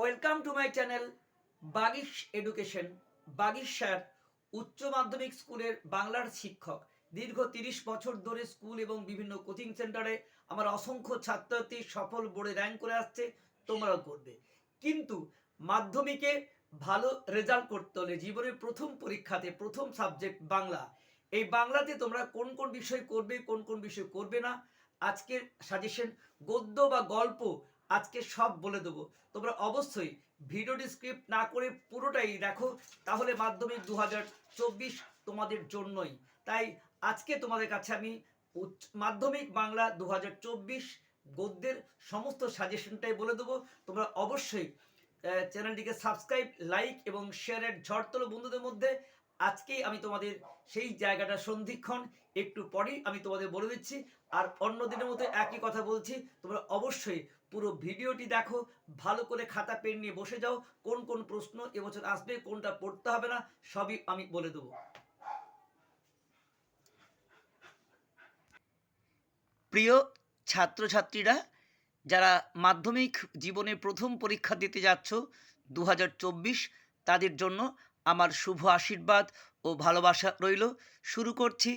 Welcome to my channel Bagish education Bagish sir উচ্চ মাধ্যমিক স্কুলের বাংলার শিক্ষক। দীর্ঘ তিরিশ বছর ধরে স্কুল এবং বিভিন্ন কোচিং সেন্টারে আমার অসংখ্য ছাত্রছাত্রী সফল বোর্ডে র্যাঙ্ক করে আসছে, তোমরাও করবে। কিন্তু মাধ্যমিকে ভালো রেজাল্ট করতে হলে জীবনের প্রথম পরীক্ষাতে প্রথম সাবজেক্ট বাংলা। এই বাংলাতে তোমরা কোন কোন বিষয় করবে, কোন কোন বিষয় করবে না? আজকের সাজেশন গদ্য বা গল্প আজকে সব বলে দেবো। তোমরা অবশ্যই ভিডিওটি স্ক্রিপ্ট না করে পুরোটাই দেখো, তাহলে মাধ্যমিক দু তোমাদের জন্যই। তাই আজকে তোমাদের কাছে আমি মাধ্যমিক বাংলা দু গদ্যের সমস্ত সাজেশনটাই বলে দেবো। তোমরা অবশ্যই চ্যানেলটিকে সাবস্ক্রাইব লাইক এবং শেয়ারের ঝড় তোলো বন্ধুদের মধ্যে। আজকেই আমি তোমাদের সেই জায়গাটা সন্ধিক্ষণ, একটু পরেই আমি তোমাদের বলে দিচ্ছি। আর অন্য দিনের মতো একই কথা বলছি, তোমরা অবশ্যই পুরো ভিডিওটি দেখো, ভালো করে খাতা, পেন নিয়ে বসে যাও, কোন কোন প্রশ্ন এবছর আসবে, কোনটা পড়তে হবে না, সবই আমি বলে দেবো। প্রিয় ছাত্রছাত্রীরা, যারা মাধ্যমিক জীবনে প্রথম পরীক্ষা দিতে যাচ্ছ দু হাজার চব্বিশ, তাদের জন্য আমার শুভ আশীর্বাদ। ও ভালোবাসা রইল। শুরু করছি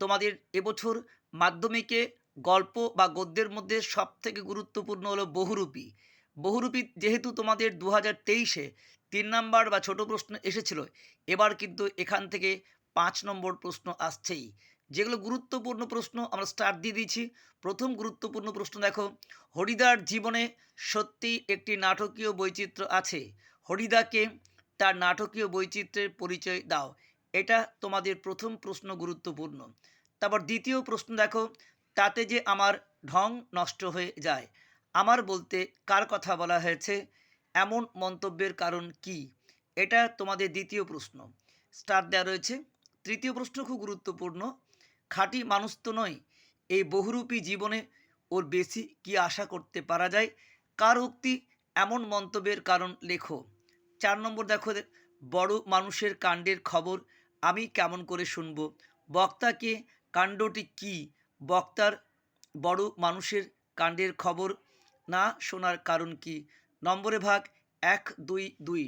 তোমাদের এবছর মাধ্যমিকে গল্প বা গদ্যের মধ্যে সবথেকে গুরুত্বপূর্ণ হলো বহুরূপী। বহুরূপী যেহেতু তোমাদের দু হাজার তেইশে তিন নম্বর বা ছোট প্রশ্ন এসেছিল, এবার কিন্তু এখান থেকে পাঁচ নম্বর প্রশ্ন আসছেই। যেগুলো গুরুত্বপূর্ণ প্রশ্ন আমরা স্টার্ট দিয়ে দিয়েছি। প্রথম গুরুত্বপূর্ণ প্রশ্ন দেখো, হরিদার জীবনে সত্যি একটি নাটকীয় বৈচিত্র্য আছে। হরিদাকে তার নাটকীয় বৈচিত্র্যের পরিচয় দাও। এটা তোমাদের প্রথম প্রশ্ন গুরুত্বপূর্ণ। তারপর দ্বিতীয় প্রশ্ন দেখো, তাতে যে আমার ঢং নষ্ট হয়ে যায়, আমার বলতে কার কথা বলা হয়েছে, এমন মন্তব্যের কারণ কি? এটা তোমাদের দ্বিতীয় প্রশ্ন। স্টার দেওয়া রয়েছে। তৃতীয় প্রশ্ন খুব গুরুত্বপূর্ণ, খাঁটি মানুষ তো নয়, এই বহুরূপী জীবনে ওর বেশি কি আশা করতে পারা যায়? কার উক্তি? এমন মন্তব্যের কারণ লেখো। চার নম্বর দেখো, বড় মানুষের কাণ্ডের খবর আমি কেমন করে শুনব? বক্তাকে কাণ্ডটি কি? বক্তার বড় মানুষের কাণ্ডের খবর না শোনার কারণ কি? নম্বরে ভাগ এক দুই দুই।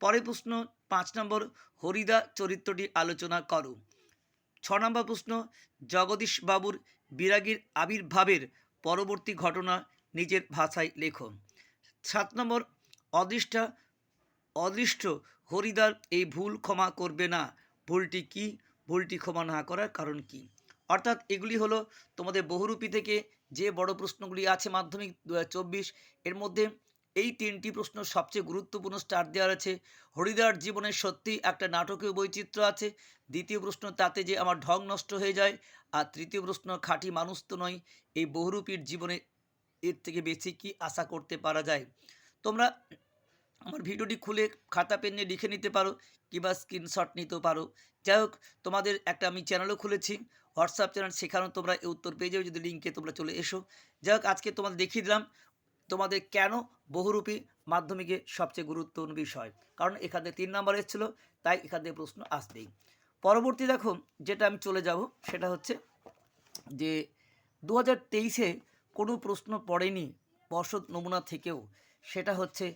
পরে প্রশ্ন, পাঁচ নম্বর হরিদা চরিত্রটি আলোচনা করো। ছ নম্বর প্রশ্ন জগদীশ বাবুর বিরাগীর আবির্ভাবের পরবর্তী ঘটনা নিজের ভাষায় লেখো। সাত নম্বর, অদৃষ্টা, অদৃষ্ট হরিদার এই ভুল ক্ষমা করবে না। ভুলটি কি, ভুলটি ক্ষমা না করার কারণ কি? অর্থাৎ এগুলি হলো তোমাদের বহুরূপী থেকে যে বড় প্রশ্নগুলি আছে মাধ্যমিক দু এর মধ্যে এই তিনটি প্রশ্ন সবচেয়ে গুরুত্বপূর্ণ স্টার দেওয়া আছে। হরিদার জীবনে সত্যি একটা নাটকীয় বৈচিত্র্য আছে। দ্বিতীয় প্রশ্ন, তাতে যে আমার ঢং নষ্ট হয়ে যায়। আর তৃতীয় প্রশ্ন, খাঁটি মানুষ তো নয়। এই বহুরূপীর জীবনে এর থেকে বেশি কি আশা করতে পারা যায়? তোমরা আমার ভিডিওটি খুলে খাতা পেন নিয়ে লিখে নিতে পারো কিংবা স্ক্রিনশট নিতেও পারো। যাই হোক, তোমাদের একটা আমি চ্যানেলও খুলেছি হোয়াটসঅ্যাপ চ্যানেল সেখানেও তোমরা এই উত্তর পেয়ে যাবে যদি লিঙ্কে তোমরা চলে এসো। যাই হোক, আজকে তোমাদের দেখিয়ে দিলাম তোমাদের কেন বহুরূপী মাধ্যমিকে সবচেয়ে গুরুত্বপূর্ণ বিষয়। কারণ এখান থেকে তিন নাম্বার এসেছিল, তাই এখান থেকে প্রশ্ন আসবেই। পরবর্তী দেখো, যেটা আমি চলে যাব, সেটা হচ্ছে যে দু হাজার তেইশে কোনো প্রশ্ন পড়েনি পর্ষদ নমুনা থেকেও, সেটা হচ্ছে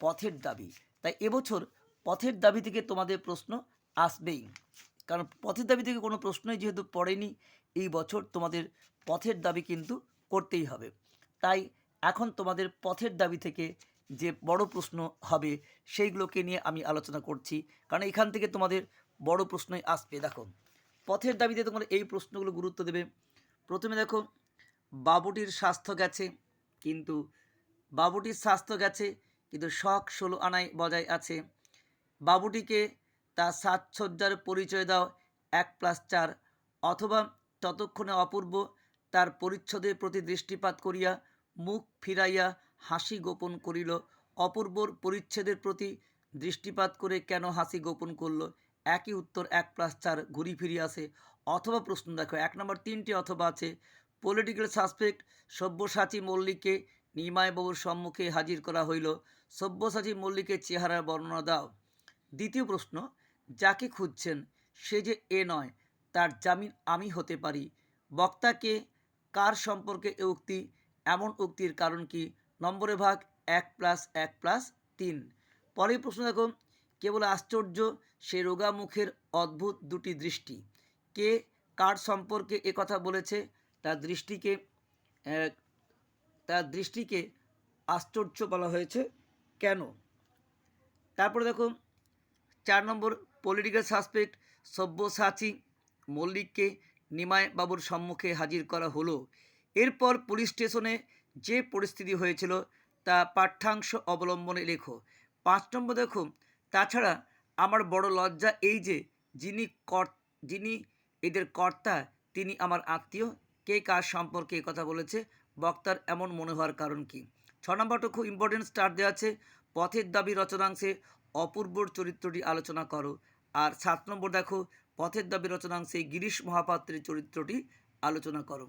পথের দাবি। তাই এবছর পথের দাবি থেকে তোমাদের প্রশ্ন আসবেই। কারণ পথের দাবি থেকে কোনো প্রশ্নই যেহেতু পড়েনি, এই বছর তোমাদের পথের দাবি কিন্তু করতেই হবে। তাই এখন তোমাদের পথের দাবি থেকে যে বড় প্রশ্ন হবে, সেইগুলোকে নিয়ে আমি আলোচনা করছি। কারণ এখান থেকে তোমাদের বড় প্রশ্নই আসবে। দেখো, পথের দাবিতে তোমরা এই প্রশ্নগুলো গুরুত্ব দেবে। প্রথমে দেখো, বাবুটির স্বাস্থ্য গেছে, কিন্তু বাবুটির স্বাস্থ্য গেছে কিন্তু শখ ষোলো আনায় বজায় আছে। বাবুটিকে তার সাজসজ্জার পরিচয় দাও এক প্লাস চার। অথবা ততক্ষণে অপূর্ব তার পরিচ্ছদের প্রতি দৃষ্টিপাত করিয়া মুখ ফিরাইয়া হাসি গোপন করিল। অপূর্বর পরিচ্ছেদের প্রতি দৃষ্টিপাত করে কেন হাসি গোপন করল? একই উত্তর এক প্লাস চার ঘুরি ফিরি আসে অথবা প্রশ্ন দেখো, এক নম্বর তিনটি অথবা আছে। পলিটিক্যাল সাসপেক্ট সব্যসাচী মল্লিককে নিমাইবাবুর সম্মুখে হাজির করা হইল। সব্যসাচী মল্লিকের চেহারার বর্ণনা দাও। দ্বিতীয় প্রশ্ন, যাকে খুঁজছেন সে যে এ নয়, তার জামিন আমি হতে পারি। বক্তাকে কার সম্পর্কে এ উক্তি, এমন উক্তির কারণ কি? নম্বরে ভাগ, এক প্লাস এক প্লাস তিন। পরের প্রশ্ন দেখো, কেবল আশ্চর্য সে রোগা মুখের অদ্ভুত দুটি দৃষ্টি। কে কার সম্পর্কে এ কথা বলেছে? তার দৃষ্টিকে তার দৃষ্টিকে আশ্চর্য বলা হয়েছে। কেন? তারপরে দেখো, চার নম্বর পলিটিক্যাল সাসপেক্ট সব্যসাচী মল্লিককে নিমাই বাবুর সম্মুখে হাজির করা হলো। এরপর পুলিশ স্টেশনে যে পরিস্থিতি হয়েছিল, তা পাঠ্যাংশ অবলম্বনে লেখো। পাঁচ নম্বর দেখো, তাছাড়া আমার বড় লজ্জা এই যে, যিনি কর যিনি এদের কর্তা, তিনি আমার আত্মীয়। কে কার সম্পর্কে কথা বলেছে? বক্তার এমন মনে হওয়ার কারণ কি? ছ নম্বরটা খুব ইম্পর্টেন্ট স্টার দেওয়া আছে। পথের দাবি রচনাংশে অপূর্বর চরিত্রটি আলোচনা করো। আর সাত নম্বর দেখো, পথের দাবি রচনাংশে গিরিশ মহাপাত্রের চরিত্রটি আলোচনা করো।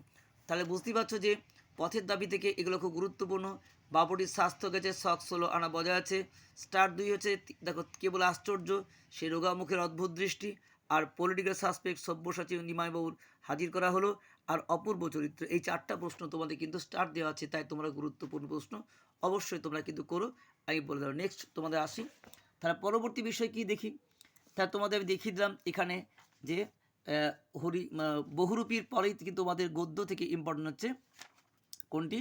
তাহলে বুঝতেই পারছ যে পথের দাবি থেকে এগুলো খুব গুরুত্বপূর্ণ। বাবুটির স্বাস্থ্য গেছে, শখ ষোলো আনা বজায় আছে। স্টার দুই হচ্ছে, দেখো, কেবল আশ্চর্য, সে রোগামুখের অদ্ভুত দৃষ্টি। আর পলিটিক্যাল সাসপেক্ট সব্যসাচী নিমাইবাবুর হাজির করা হলো। আর অপূর্ব চরিত্র। এই চারটা প্রশ্ন তোমাদের কিন্তু স্টার দেওয়া আছে, তাই তোমরা গুরুত্বপূর্ণ প্রশ্ন অবশ্যই তোমরা কিন্তু করো। আমি বলে দেবো নেক্সট তোমাদের আসি। তাহলে পরবর্তী বিষয় কি দেখি? তাহলে তোমাদের আমি দেখিয়ে দিলাম এখানে যে হরি বহুরূপীর পরেই কিন্তু তোমাদের গদ্য থেকে ইম্পর্টেন্ট হচ্ছে? কোনটি?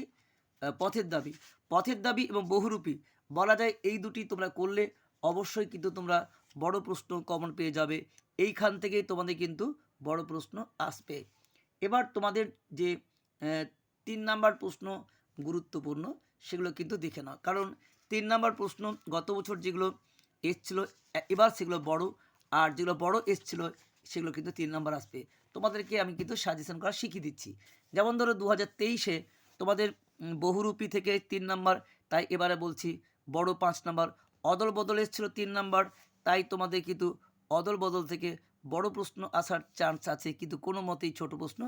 পথের দাবি। পথের দাবি এবং বহুরূপী, বলা যায় এই দুটি তোমরা করলে অবশ্যই কিন্তু তোমরা বড় প্রশ্ন কমন পেয়ে যাবে। এইখান থেকেই তোমাদের কিন্তু বড় প্রশ্ন আসবে। এবার তোমাদের যে তিন নাম্বার প্রশ্ন গুরুত্বপূর্ণ, সেগুলো কিন্তু দেখে নাও। কারণ তিন নাম্বার প্রশ্ন গত বছর যেগুলো এসছিল এবার সেগুলো বড়, আর যেগুলো বড় এসছিল, সেগুলো কিন্তু তিন নাম্বার আসবে। তোমাদেরকে আমি কিন্তু সাজেশন করা শিখিয়ে দিচ্ছি। যেমন ধরো দু হাজার তেইশে তোমাদের বহুরূপী থেকে তিন নাম্বার, তাই এবারে বলছি বড় পাঁচ নাম্বার। অদল বদল এসেছিল তিন নাম্বার, তাই তোমাদের কিন্তু অদল বদল থেকে বড় প্রশ্ন আসার চান্স আছে, কিন্তু কোনো মতেই ছোট প্রশ্ন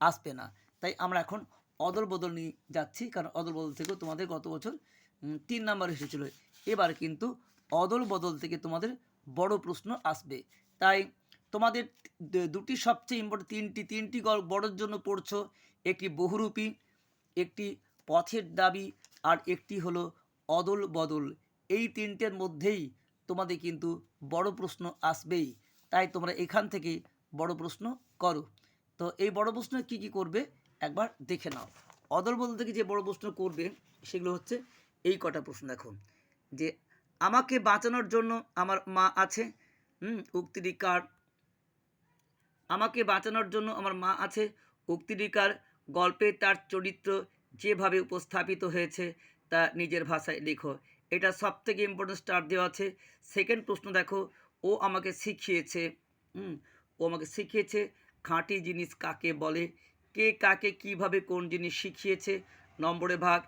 আসবে না। তাই আমরা এখন অদল বদল নিয়ে যাচ্ছি, কারণ অদল বদল থেকেও তোমাদের গত বছর তিন নাম্বার এসেছিল। এবার কিন্তু অদল বদল থেকে তোমাদের বড় প্রশ্ন আসবে। তাই তোমাদের দুটি সবচেয়ে ইম্পর্টেন্ট তিনটি তিনটি বড়োর জন্য পড়ছো। একটি বহুরূপী, একটি পথের দাবি, আর একটি হলো অদল বদল। এই তিনটের মধ্যেই তোমাদের কিন্তু বড় প্রশ্ন আসবেই। তাই তোমরা এখান থেকে বড় প্রশ্ন করো। তো এই বড় প্রশ্ন কি কি করবে? একবার দেখে নাও। অদল বদল থেকে যে বড় প্রশ্ন করবে, সেগুলো হচ্ছে এই কটা প্রশ্ন দেখো। যে আমাকে বাঁচানোর জন্য আমার মা আছে, হুম, উক্তিটি কার? আমাকে বাঁচানোর জন্য আমার মা আছে উক্তিটিকার গল্পে তার চরিত্র যেভাবে উপস্থাপিত হয়েছে, তা নিজের ভাষায় লেখো। এটা সব থেকে ইম্পর্টেন্ট স্টার দেওয়া আছে। সেকেন্ড প্রশ্ন দেখো ও আমাকে শিখিয়েছে ও আমাকে শিখিয়েছে খাঁটি জিনিস কাকে বলে, কে কাকে কীভাবে কোন জিনিস শিখিয়েছে, নম্বরে ভাগ,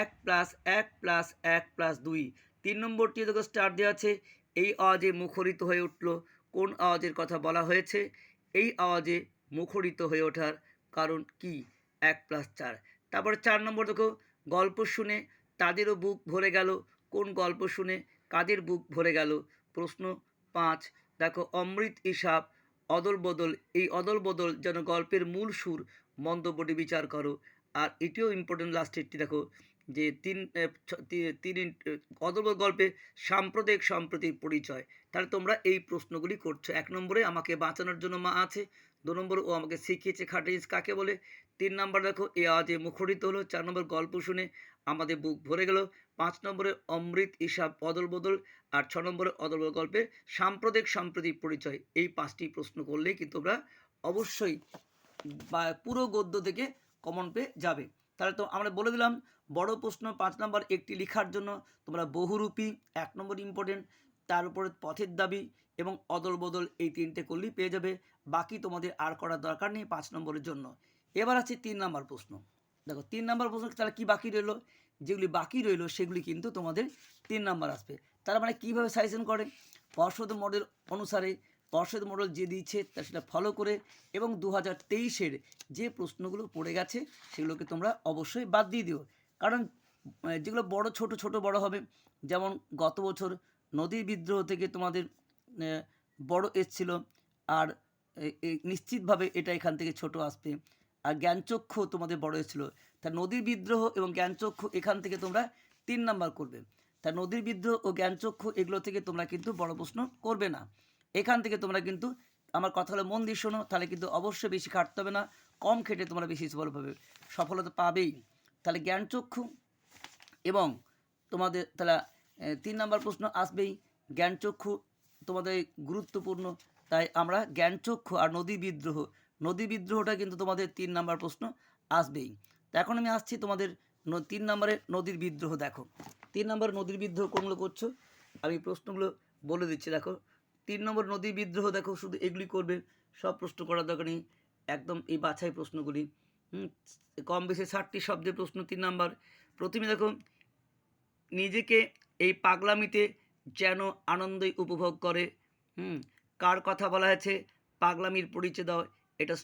এক প্লাস এক প্লাস এক প্লাস দুই। তিন নম্বরটি দেখো স্টার দেওয়া আছে, এই আওয়াজে মুখরিত হয়ে উঠল। কোন আওয়াজের কথা বলা হয়েছে? এই আওয়াজে মুখরিত হয়ে ওঠার কারণ কি? এক প্লাস চার। তারপরে চার নম্বর দেখো, গল্প শুনে তাদেরও বুক ভরে গেল। কোন গল্প শুনে কাদের বুক ভরে গেল? প্রশ্ন পাঁচ, দেখো অমৃত ইসাব অদল বদল এই অদল বদল যেন গল্পের মূল সুর, মন্তব্যটি বিচার করো। আর এটিও ইম্পর্টেন্ট লাস্টেরটি দেখো, যে তিন তিন অদল গল্পে সাম্প্রদায়িক সম্প্রতির পরিচয়। তাহলে তোমরা এই প্রশ্নগুলি করছ। এক নম্বরে, আমাকে বাঁচানোর জন্য মা আছে। দু নম্বর, ও আমাকে শিখিয়েছে খাটে কাকে বলে। তিন নম্বর, দেখো, এ আওয়াজে মুখরিত হলো। চার নম্বর, গল্প শুনে আমাদের বুক ভরে গেল। পাঁচ নম্বরে অমৃত ইসাব অদল বদল আর ছ নম্বরে অদল বদল গল্পে সাম্প্রদায়িক সাম্প্রতিক পরিচয়। এই পাঁচটি প্রশ্ন করলেই কিন্তু তোমরা অবশ্যই বা পুরো গদ্য থেকে কমন পেয়ে যাবে। তাহলে তো আমরা বলে দিলাম, বড় প্রশ্ন পাঁচ নম্বর একটি লেখার জন্য তোমরা বহুরূপী, এক নম্বর ইম্পর্টেন্ট তার উপরে পথের দাবি এবং অদল, বদল এই তিনটে করলেই পেয়ে যাবে। বাকি তোমাদের আর করার দরকার নেই পাঁচ নম্বরের জন্য। এবার আছে তিন নম্বর প্রশ্ন। দেখো, তিন নম্বর প্রশ্ন তাহলে কি বাকি রইল? যেগুলি বাকি রইল, সেগুলি কিন্তু তোমাদের তিন নম্বর আসবে। তারা মানে কীভাবে সাজেশন করে? পর্ষদ মডেল অনুসারে পর্ষদ মডেল যে দিয়েছে, তা সেটা ফলো করে এবং দু হাজার তেইশের যে প্রশ্নগুলো পড়ে গেছে, সেগুলোকে তোমরা অবশ্যই বাদ দিয়ে দিও। কারণ যেগুলো বড়, ছোট ছোট, বড় হবে, যেমন গত বছর নদীর বিদ্রোহ থেকে তোমাদের বড় এসছিল, আর নিশ্চিতভাবে এটা এখান থেকে ছোট আসবে। আর জ্ঞানচক্ষু তোমাদের বড় এসেছিল তা নদীর বিদ্রোহ এবং জ্ঞানচক্ষু এখান থেকে তোমরা তিন নাম্বার করবে। তা নদীর বিদ্রোহ ও জ্ঞানচক্ষু এগুলো থেকে তোমরা কিন্তু বড় প্রশ্ন করবে না। এখান থেকে তোমরা কিন্তু আমার কথা হলো মন দিয়ে শোনো, তাহলে কিন্তু অবশ্যই বেশি খাটতে হবে না, কম খেটে তোমরা বেশি সফল পাবে সফলতা পাবেই। তাহলে জ্ঞানচক্ষু এবং তোমাদের, তাহলে তিন নাম্বার প্রশ্ন আসবেই, জ্ঞানচক্ষু তোমাদের গুরুত্বপূর্ণ, তাই আমরা জ্ঞানচক্ষু আর নদী বিদ্রোহ নদী বিদ্রোহটা কিন্তু তোমাদের তিন নম্বর প্রশ্ন আসবেই। এখন আমি আসছি তোমাদের তিন নম্বরে নদীর বিদ্রোহ, দেখো। তিন নম্বর নদীর বিদ্রোহ কোনগুলো করছ? আমি প্রশ্নগুলো বলে দিচ্ছি, দেখো। তিন নম্বর নদীর বিদ্রোহ, দেখো, শুধু এগুলি করবে, সব প্রশ্ন করার দরকার নেই, একদম এই বাছাই প্রশ্নগুলি। কম বেশি ষাটটি শব্দের প্রশ্ন, তিন নাম্বার। প্রথমে দেখো, নিজেকে এই পাগলামিতে যেন আনন্দই উপভোগ করে। হুম, কার কথা বলা হয়েছে? পাগলামির পরিচয় দাও এটা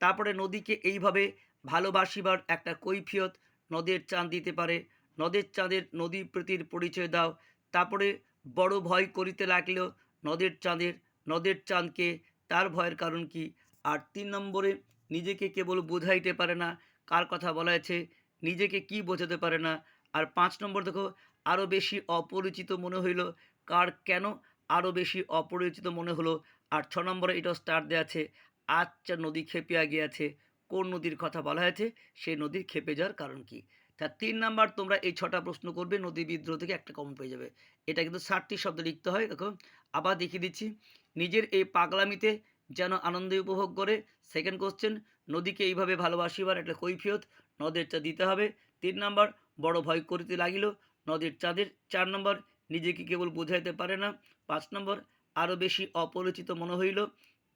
তারপরে নদীকে এইভাবে ভালোবাসিবার একটা কৈফিয়ত নদের চাঁদ দিতে পারে। নদের চাঁদের নদী প্রীতির পরিচয় দাও। তারপরে বড় ভয় করিতে লাগলেও নদের চাঁদের, নদের চাঁদকে তার ভয়ের কারণ কি? আর তিন নম্বরে, নিজেকে কেবল বোঝাইতে পারে না। কার কথা বলা হয়েছে নিজেকে কি বোঝাতে পারে না? আর পাঁচ নম্বর দেখো আরও বেশি অপরিচিত মনে হইল। কার কেন আরও বেশি অপরিচিত মনে হলো? আর ছ নম্বরে এটা স্টার্ট দেওয়া আছে। আচ্ছা নদী খেপিয়া গিয়াছে কোন নদীর কথা বলা হয়েছে? সেই নদীর খেপে যাওয়ার কারণ কি? তা তিন নাম্বার, তোমরা এই ছটা প্রশ্ন করবে, নদী বিদ্রোহ থেকে একটা কমন পেয়ে যাবে। এটা কিন্তু ষাটটি শব্দ লিখতে হয়, দেখো। আবার দেখিয়ে দিচ্ছি, নিজের এই পাগলামিতে যেন আনন্দে উপভোগ করে। সেকেন্ড কোশ্চেন নদীকে এইভাবে ভালোবাসিবার একটা কৈফিয়ত, নদের চা দিতে হবে। তিন নাম্বার, বড় ভয় করিতে লাগিল, নদীর চাঁদের। চার নম্বর, নিজেকে কেবল বোঝাইতে পারে না। পাঁচ নম্বর আরও বেশি অপরিচিত মনে হইল।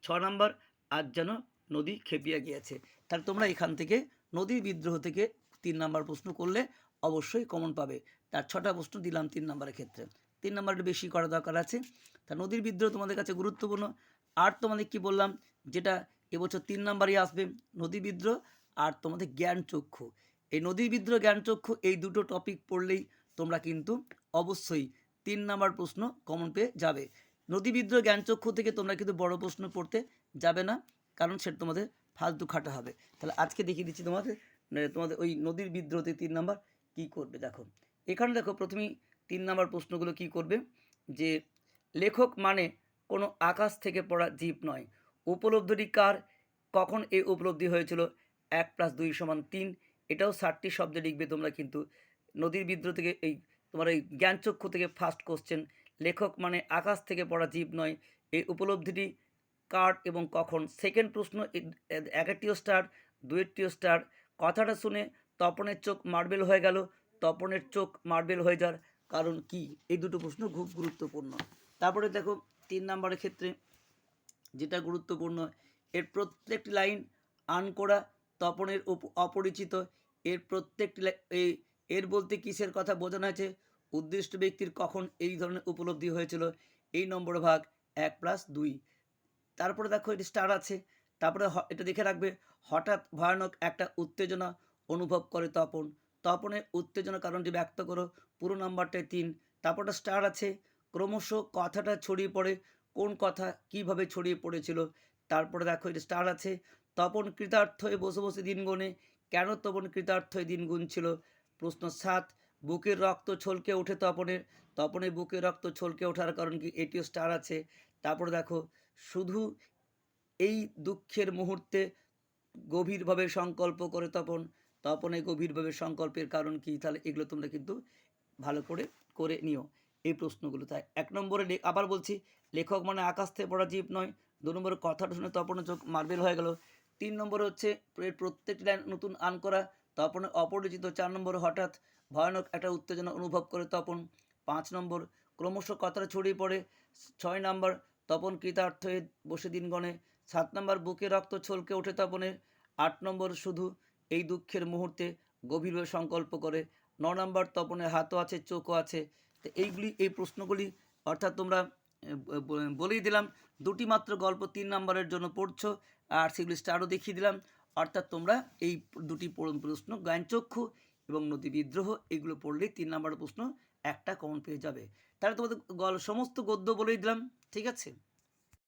ছ নম্বর আজ যেন নদী খেপিয়া গিয়েছে। তাহলে তোমরা এখান থেকে নদীর বিদ্রোহ থেকে তিন নাম্বার প্রশ্ন করলে অবশ্যই কমন পাবে। তার ছটা প্রশ্ন দিলাম তিন নাম্বারের ক্ষেত্রে। তিন নাম্বারটা বেশি করা দরকার আছে। তা নদীর বিদ্রোহ তোমাদের কাছে গুরুত্বপূর্ণ। আর তোমাদের কি বললাম? যেটা এবছর তিন নাম্বারই আসবে, নদী বিদ্রোহ আর তোমাদের জ্ঞান চক্ষু। এই নদী বিদ্রোহ, জ্ঞান চক্ষু এই দুটো টপিক পড়লেই তোমরা কিন্তু অবশ্যই তিন নাম্বার প্রশ্ন কমন পেয়ে যাবে। নদী বিদ্রোহ জ্ঞানচক্ষু থেকে তোমরা কিন্তু বড় প্রশ্ন পড়তে যাবে না কারণ সেটা তোমাদের ফালতু খাটা হবে। তাহলে আজকে দেখিয়ে দিচ্ছি তোমাদের এ, তোমাদের ওই নদীর বিদ্রোহতে তিন নাম্বার কি করবে দেখো। এখানে দেখো প্রথমেই তিন নাম্বার প্রশ্নগুলো কি করবে? যে লেখক মানে কোনো আকাশ থেকে পড়া জীব নয়। উপলব্ধিটি কার? কখন এই উপলব্ধি হয়েছিল? এক প্লাস দুই সমান তিন। এটাও ষাটটি শব্দে লিখবে তোমরা কিন্তু। নদীর বিদ্রোহ থেকে এই তোমার এই জ্ঞানচক্ষু থেকে ফার্স্ট কোশ্চেন লেখক মানে আকাশ থেকে পড়া জীব নয়। এই উপলব্ধিটি কার এবং কখন? সেকেন্ড প্রশ্ন একটিও স্টার দুয়েরটিও স্টার কথাটা শুনে তপনের চোখ মার্বেল হয়ে গেল। তপনের চোখ মার্বেল হয়ে যাওয়ার কারণ কি? এই দুটো প্রশ্ন খুব গুরুত্বপূর্ণ। তারপরে দেখো, তিন নম্বরের ক্ষেত্রে যেটা গুরুত্বপূর্ণ, এর প্রত্যেকটি লাইন আন করা তপনের অপরিচিত। এর প্রত্যেকটি এর বলতে কিসের কথা বোঝানো হয়েছে? উদ্দিষ্ট ব্যক্তির কখন এই ধরনের উপলব্ধি হয়েছিল? এই নম্বর ভাগ এক প্লাস দুই। তারপরে দেখো এটি স্টার আছে। তারপরে এটা দেখে রাখবে, হঠাৎ ভয়ানক একটা উত্তেজনা অনুভব করে তপন। তপনের উত্তেজনা কারণটি ব্যক্ত করো, পুরো নাম্বারটায় তিন। তারপরে স্টার আছে, ক্রমশ কথাটা ছড়িয়ে পড়ে, কোন কথা কীভাবে ছড়িয়ে পড়েছিল। তারপরে দেখো এটা স্টার আছে, তপন কৃতার্থ হয়ে বসে বসে দিন গুনে, কেন তপন কৃতার্থ হয়ে দিন গুনছিল? প্রশ্ন সাত, বুকের রক্ত ছলকে ওঠে তপনের। তপনের বুকের রক্ত ছলকে ওঠার কারণ কি? এটিও স্টার আছে। তারপরে দেখো শুধু এই দুঃখের মুহূর্তে গভীরভাবে সংকল্প করে তপন, তপনে গভীরভাবে সংকল্পের কারণ কি, তাহলে এগুলো তোমরা কিন্তু ভালো করে করে নিও। এই প্রশ্নগুলো তাই। এক নম্বরে আবার বলছি, লেখক মানে আকাশ থেকে পড়া জীব নয়। দু নম্বরে কথাটা শুনে তপনের চোখ মার্বেল হয়ে গেল। তিন নম্বরে হচ্ছে প্রত্যেকটি লাইন নতুন আন করা। তপনের অপরিচিত চার নম্বরে হঠাৎ ভয়ানক একটা উত্তেজনা অনুভব করে তপন। পাঁচ নম্বর, ক্রমশ কথাটা ছড়িয়ে পড়ে। ছয় নম্বর তপন কৃতার্থ হয়ে বসে দিন গণে। সাত নম্বর বুকে রক্ত ছলকে ওঠে তপনের। আট নম্বর শুধু এই দুঃখের মুহূর্তে গভীরভাবে সংকল্প করে। ন নম্বর তপনের হাতও আছে, চোখও আছে। তো এইগুলি, এই প্রশ্নগুলি অর্থাৎ তোমরা বলেই দিলাম, দুটি মাত্র গল্প তিন নম্বরের জন্য পড়ছো, আর সেগুলি স্টারও দেখিয়ে দিলাম। অর্থাৎ তোমরা এই দুটি প্রশ্ন, জ্ঞানচক্ষু এবং নদী বিদ্রোহ, এগুলো পড়লেই তিন নম্বরের প্রশ্ন একটা কমন পেয়ে যাবে। তাহলে তোমাদের গল, সমস্ত গদ্য বলেই দিলাম। ঠিক আছে?